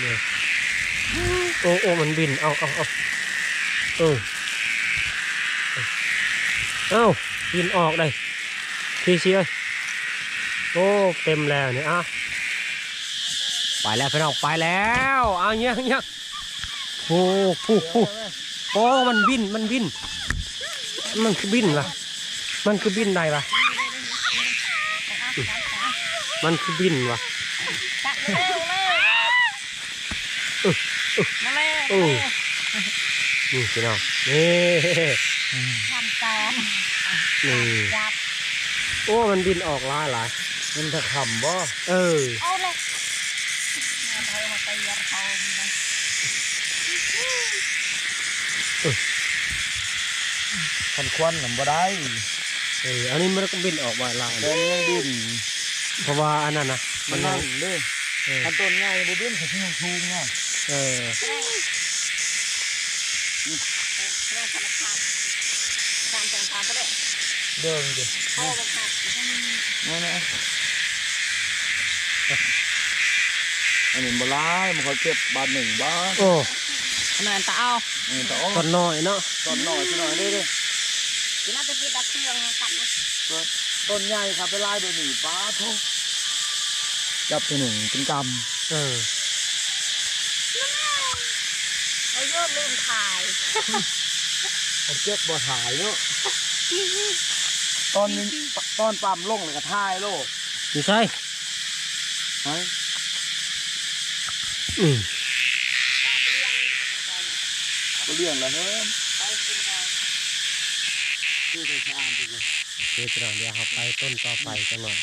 เนี่ยโอ้โอ้มันบิน เอาเอาเอาเออเอาบินออกเลยพี่เชียร์โอ้เต็มแล้วเนี่ยอะไปแล้วพี่น้องไปแล้วเอาเงี้ยเงี้ยโอ้โหโอ้โอ้มันบินมันบิน มันคือบินล่ะ มันคือบินได้ปะมันคือบินวะ มาเลยโอ้นี่พี่น้องนี่ทำตอนนี่จับโอ้มันบินออกหลายหลายมันตะขำบ่เออเอาเลยมาเธอมาตียาเขามันเลยคันควันหนบ่ได้เอออันนี้มันก็บินออกมาหลายแต่มันยังดินเพราะว่าอันนั้นนะมัมันนนั่นั่งงเด้เออคันต้นใหญ่บ่บินเขาที่สูงเนาะ เออเรื่องธนาคารตามธนาคารก็ได้เดิมดิเขาบังคับนั่นนะอันนี้บ่ร้ายมันเขาเก็บบาทหนึ่งบาทโอ้เนินตาเอาอันนี้ต่อต้นน้อยเนาะต้นหน่อยต้นหน่อยเด้อเด้อทีน่าจะปิดดักเครื่องตัดนะต้นใหญ่ครับไปไล่เบอร์หนึ่งป้าทุกจับตัวหนึ่งเป็นกเออ ไอ้ยอดลืมถ่ายำผมเก็บบ่ถ่ายเนาะตอนนี้ตอนปั๊มลงเลยก็ถ่ายโลกอยู่ใช่เฮ้ยอืมก็เลี้ยงแล้วเฮ้ยไปกินเราคือไปชามไปเลยโอเคพี่น้องเดี๋ยวเราไปต้นต่อไปกันหน่อย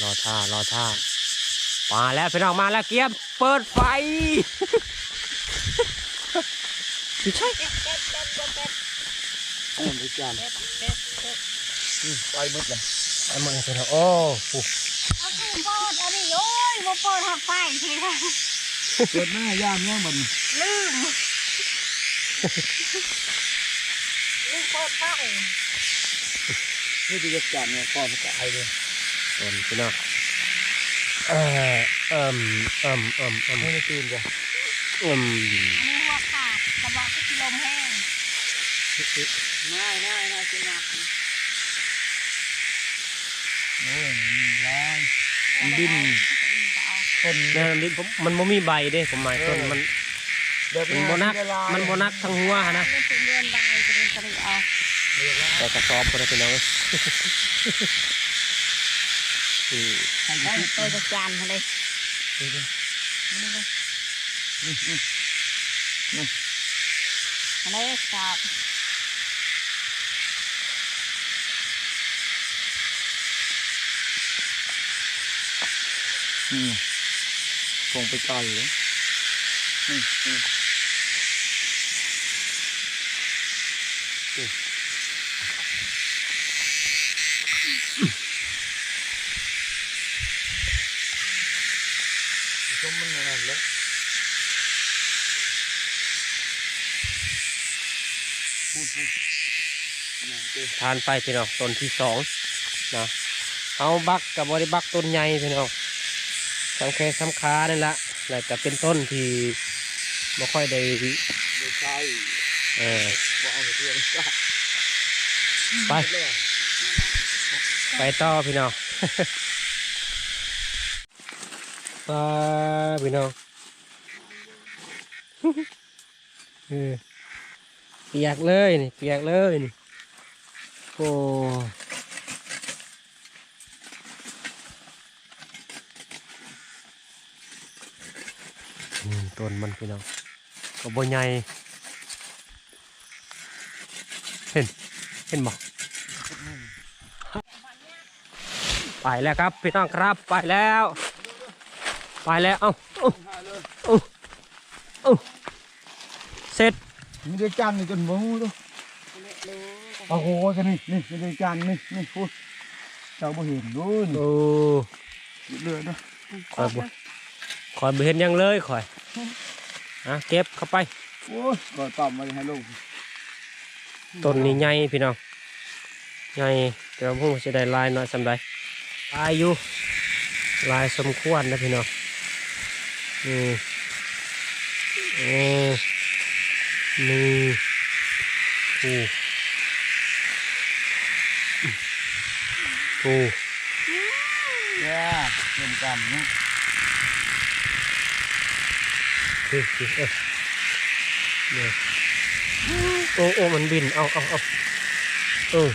รอท่ารอท่า มาแล้วพี่น้องมาแล้วเกียร์เปิดไฟอยู่ใช่เป็ดเป็ดเป็ดเป็ดเป็ดอันนั้นไปจานเป็ดเป็ดเป็ดอืมไปหมดเลยไอ้มันเป็นโอ้โหเอาคือเปิดอันนี้โอ้ยมาเปิดหักไฟทีละเกิดหน้าย่ามย่างมันลืมลืมเปิดไฟนี่จะจัดเนี่ยก่อนจะไอเลยต้นพี่น้อง เออเอิ่มเอิ่มเอิ่มเอิ่มไม่ได้ตื่นจ้ะเอิ่มอันนี้หัวขาดกระบอกที่ลมแห้งง่ายง่ายง่ายกินหนักโอ้ยร้ายดินต้นแม่นดิผมมันบ่มีใบเด้ผมหมายต้นมันแบบมันโบนักมันโบนักทั้งหัวหั่นนะไม่ถึงเดือนใบกระเด็นกระดิ่งเอาแต่กระสอบพอได้พี่น้องเอ้ยอืมได้ตัวจะจานมาเลยนี่เลยมาเลยกราบนี่คงไปไกลเลยนี่นี่ ชมมันนั่นแหละพูดพูดนะเด้อทานไปพี่น้องต้นที่สองนะเอาบักกับบริบักต้นใหญ่พี่น้องสำแค่สำคานี่ละแล้วก็เป็นต้นที่ไม่ค่อยได้ไม่ใช่เออบอกเอาเพื่อนจ้ะไป ไปต่อพี่น้อง ไปพี่น้องเออเปียกเลยนี่เปียกเลยนี่โอ้ต้นมันพี่น้องก็บ่ใหญ่เห็นเห็นบ่ไปแล้วครับพี่น้องครับไปแล้ว ไปแล้ว เอ้าเอ้าเอ้าเอ้าเสร็จมีได้จันนี่จนบ่ฮู้ตัวโอ้โหกันนี่นี่มีได้จันนี่นี่พูดเจ้าบ่เห็นดูนี่โอ้เลือดนะคอยบ่คอยบ่เห็นหยังเลยคอยอะเก็บเข้าไปโอ้ยก่อนต่อมมาให้ลูกต้นนี้ใหญ่พี่น้องใหญ่แต่ว่าพวกจะได้ลายน้อยสำใดลายอยู่ลายสมควรนะพี่น้อง นี่เออนี่โอ้โอ้แย่เต็มกันเนาะนี่นี่เออเนี่ยโอ้โอ้มันบิน เอาเอาเอาเออ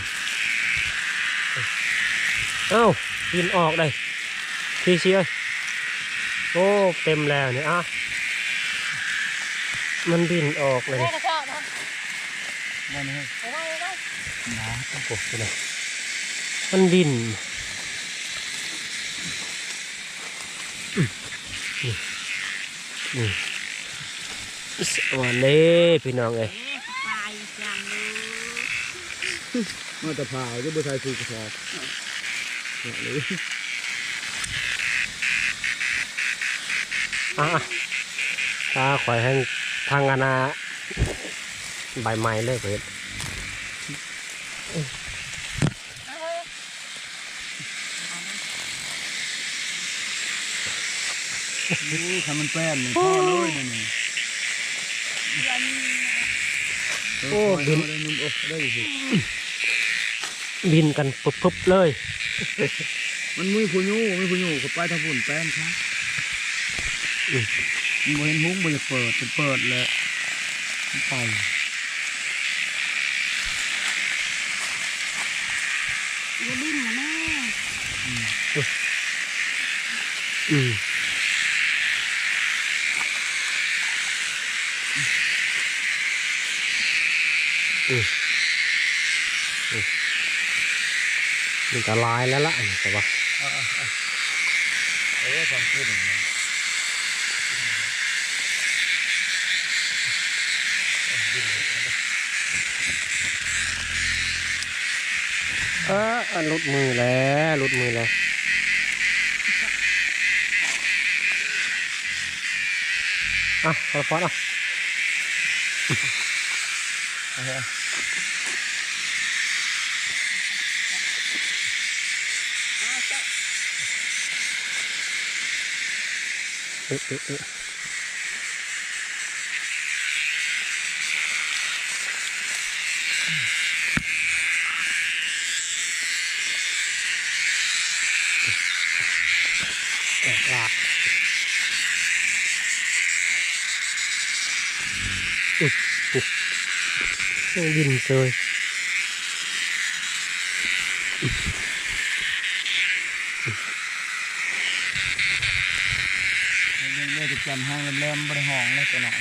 เอ้าบินออกเลยพี่เชียร์ โอ้เต็มแล้วเนี่ยอะมันบินออกเลยแม่เนี่ยกระชอบนะวันนี้ไปได้ไปได้นะโอ้โหไปไหนมันบินอืมนี่นี่สวัสดีพี่น้องเอ้ยตายจังเลยมาตะพาวจะบ่ใส่สูกระสอบ อะอะตาข่อยให้ทางอนาใบไม้เลยเพื่อนเอาเฮ้ยดูทำมันแป้นนี่พ่อเลยนี่นี่เดือนโอ้บินได้นุ่มโอ้ได้สิบินกันปุ๊บปุ๊บเลย มันมือผู้ยูมือผู้ยูก็ไปทางฝุ่นแป้นครับ มันเห็นหุ้งบ่จะเปิดจะเปิดแล้วไปอย่าดิ้นนะแม่อืมอืมอืมมันจะลายแล้วล่ะแต่ว่าเออความคิดอย่างนั้น เอออันหลุดมือแล้วหลุดมือแล้วอะขอฟอนอะเอาเจ้าเออเออ ยังบินเลยเรื่องได้จะจำห้างแรมๆบริห้องเลยตัวหน่อย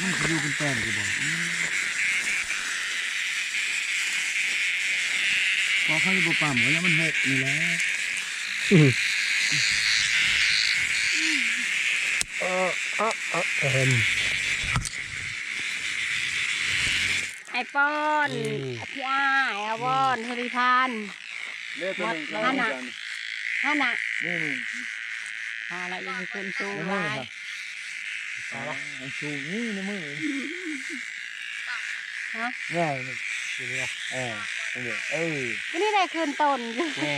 มันจะอยู่เป็นแป้นกูบอกอืมพอเขาจะบุปั่มก็ยังมันหกนี่แหละ อืมเออเออเออเอ็ม ไอปอนอืมพี่อาไออาวอนเฮริพันธ์เลือตัวหนึ่งนั่นน่ะฮานะนี่นี่หาอะไรอีกคนสูงในไว้มือครับเอาสูงนี่ในมือฮะง่ายเลยทีนี้เออนี่เออวันนี้ได้คืนตนอยู่นี่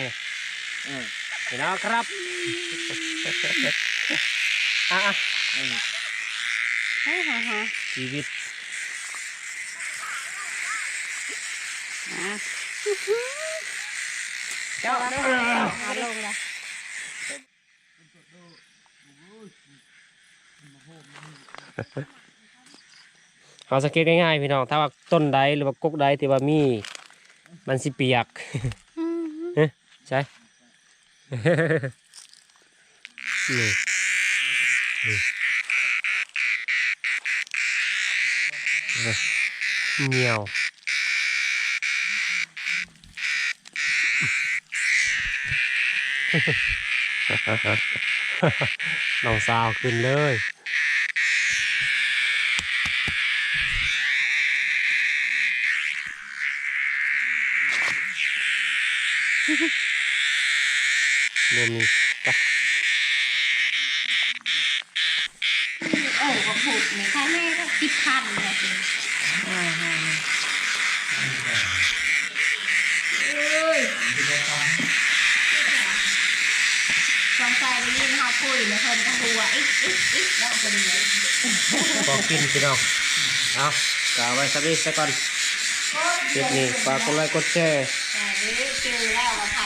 เออเห็นแล้วครับอะ ชีวิตอะเจ้าได้หาลงละเอาสังเกตง่ายๆพี่น้อง ถ้าว่าต้นใดหรือว่ากกใดที่ว่ามี มันสิเปียกใช่นี่นี่เออ เหนียวน้องสาวขึ้นเลยรวมมีปะเออผมพูดไม่ใช่แม่ก็สิบพันเลยสิอ่าฮะ เอ้ยได้ยินเขาคุยแล้วเพิ่นก็หัวอิ๊กอิ๊กอิ๊กแล้วก็ดีพอกินพี่น้องเอากล่าวไว้สักนิดสักก่อนคลิปนี้ฝากกดไลค์กดแชร์แต่นี้เจอแล้วว่าใคร